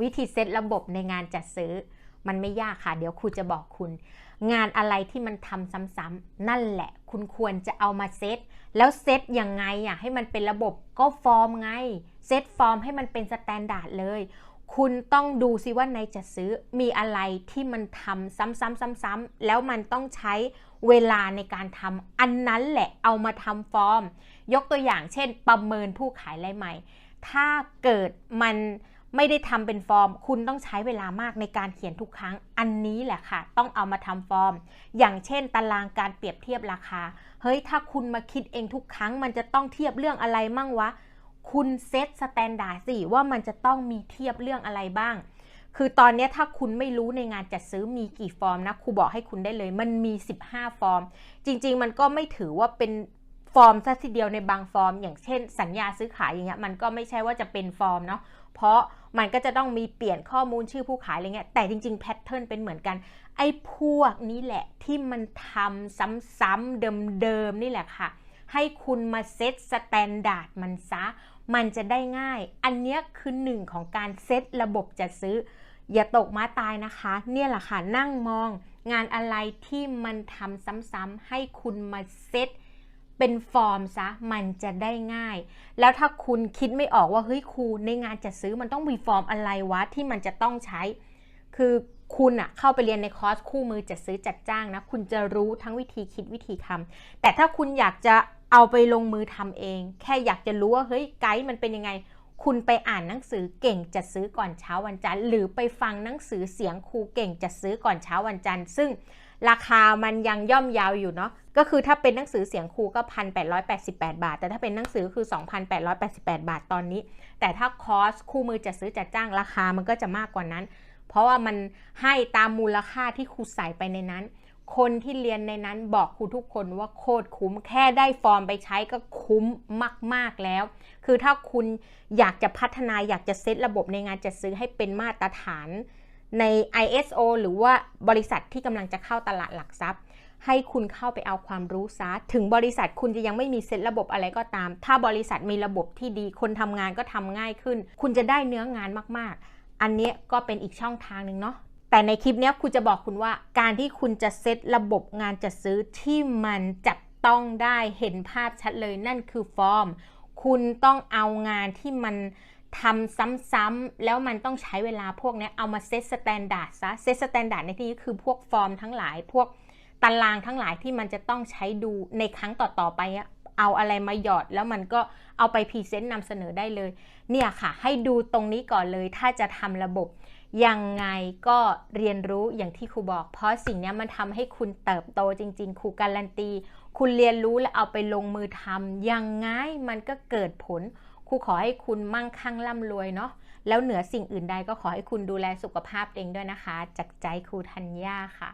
วิธีเซตระบบในงานจัดซื้อ มันไม่ยากค่ะ เดี๋ยวครูจะบอกคุณ งานอะไรที่มันทำซ้ำๆนั่นแหละ คุณควรจะเอามาเซตแล้วเซตยังไงอะให้มันเป็นระบบก็ฟอร์มไง เซตฟอร์มให้มันเป็นสแตนดาร์ดเลย คุณต้องดูซิว่าในจัดซื้อมีอะไรที่มันทำซ้ำๆๆๆ แล้วมันต้องใช้เวลาในการทำอันนั้นแหละเอามาทำฟอร์ม ยกตัวอย่างเช่น ประเมินผู้ขายรายใหม่ ถ้าเกิดมัน ไม่ได้ทำเป็นฟอร์ม คุณต้องใช้เวลามากในการเขียนทุกครั้ง อันนี้แหละค่ะ ต้องเอามาทำฟอร์ม อย่างเช่น ตารางการเปรียบเทียบราคา เฮ้ย ถ้าคุณมาคิดเองทุกครั้ง มันจะต้องเทียบเรื่องอะไรมั่งวะ คุณเซตสแตนดาร์ดสิว่ามันจะต้องมีเทียบเรื่องอะไรบ้าง คือตอนนี้ถ้าคุณไม่รู้ในงานจัดซื้อมีกี่ฟอร์มนะ ครูบอกให้คุณได้เลย มันมี 15 ฟอร์ม จริง ๆ มันก็ไม่ถือว่าเป็น ฟอร์มซะทีเดียวในบางฟอร์ม อย่างเช่น สัญญาซื้อขายอย่างเงี้ยมันก็ไม่ใช่ว่าจะเป็นฟอร์มเนาะเพราะมันก็จะต้องมีเปลี่ยนข้อมูลชื่อผู้ขายอะไรเงี้ยแต่จริงๆแพทเทิร์นเป็นเหมือนกัน ไอ้พวกนี้แหละที่มันทำซ้ำๆเดิมๆนี่แหละค่ะ ให้คุณมาเซตสแตนดาร์ดมันซะ มันจะได้ง่าย อันเนี้ยคือหนึ่งของการเซตระบบจัดซื้อ อย่าตกมาตายนะคะ เนี่ยแหละค่ะนั่งมองงานอะไรที่มันทำซ้ำๆให้คุณมาเซต เป็นฟอร์มซะมันจะได้ง่าย แล้วถ้าคุณคิดไม่ออกว่าเฮ้ยครูในงานจัดซื้อมันต้องมีฟอร์มอะไรวะที่มันจะต้องใช้ คือคุณอะเข้าไปเรียนในคอร์สคู่มือจัดซื้อจัดจ้างนะ คุณจะรู้ทั้งวิธีคิดวิธีทำแต่ถ้าคุณอยากจะเอาไปลงมือทำเอง แค่อยากจะรู้ว่าเฮ้ยไกด์มันเป็นยังไง คุณไปอ่านหนังสือเก่งจัดซื้อก่อนเช้าวันจันทร์ หรือไปฟังหนังสือเสียงครูเก่งจัดซื้อก่อนเช้าวันจันทร์ ซึ่ง ราคามันยังย่อมยาวอยู่เนาะก็คือถ้าเป็นหนังสือเสียงครูก็ 1,888 บาท แต่ถ้าเป็นหนังสือคือ 2,888 บาทตอนนี้ แต่ถ้าคอร์สคู่มือจัดซื้อจัดจ้างราคามันก็จะมากกว่านั้น เพราะว่ามันให้ตามมูลค่าที่ครูใส่ไปในนั้น คนที่เรียนในนั้นบอกครูทุกคนว่าโคตรคุ้มแค่ได้ฟอร์มไปใช้ก็คุ้มมาก ๆแล้ว คือถ้าคุณอยากจะพัฒนาอยากจะเซตระบบในงานจัดซื้อให้เป็นมาตรฐาน ใน ISO หรือว่าบริษัทที่กำลังจะเข้าตลาดหลักทรัพย์ ให้คุณเข้าไปเอาความรู้ซะถึงบริษัทคุณจะยังไม่มีเซตระบบอะไรก็ตาม ถ้าบริษัทมีระบบที่ดีคนทำงานก็ทำง่ายขึ้น คุณจะได้เนื้องานมากๆ อันนี้ก็เป็นอีกช่องทางหนึ่งเนาะแต่ในคลิปนี้คุณจะบอกคุณว่าการที่คุณจะเซตระบบงานจัดซื้อที่มันจับต้องได้เห็นภาพชัดเลยนั่นคือฟอร์ม คุณต้องเอางานที่มัน ทำซ้ำๆแล้วมันต้องใช้เวลาพวกนี้เอามาเซตสแตนดาร์ดซะเซตสแตนดาร์ดในที่นี้คือพวกฟอร์มทั้งหลาย พวกตารางทั้งหลายที่มันจะต้องใช้ดูในครั้งต่อๆไปเอาอะไรมาหยอดแล้วมันก็เอาไปพรีเซนต์นำเสนอได้เลย เนี่ยค่ะ ให้ดูตรงนี้ก่อนเลย ถ้าจะทำระบบ ยังไงก็เรียนรู้อย่างที่ครูบอก เพราะสิ่งนี้มันทำให้คุณเติบโตจริง ๆ ครูการันตี คุณเรียนรู้และเอาไปลงมือทำยังไงมันก็เกิดผล ครูขอให้คุณมั่งคั่งร่ำรวยเนาะแล้วเหนือสิ่งอื่นใดก็ขอให้คุณดูแลสุขภาพเองด้วยนะคะ จากใจครูธัญญาค่ะ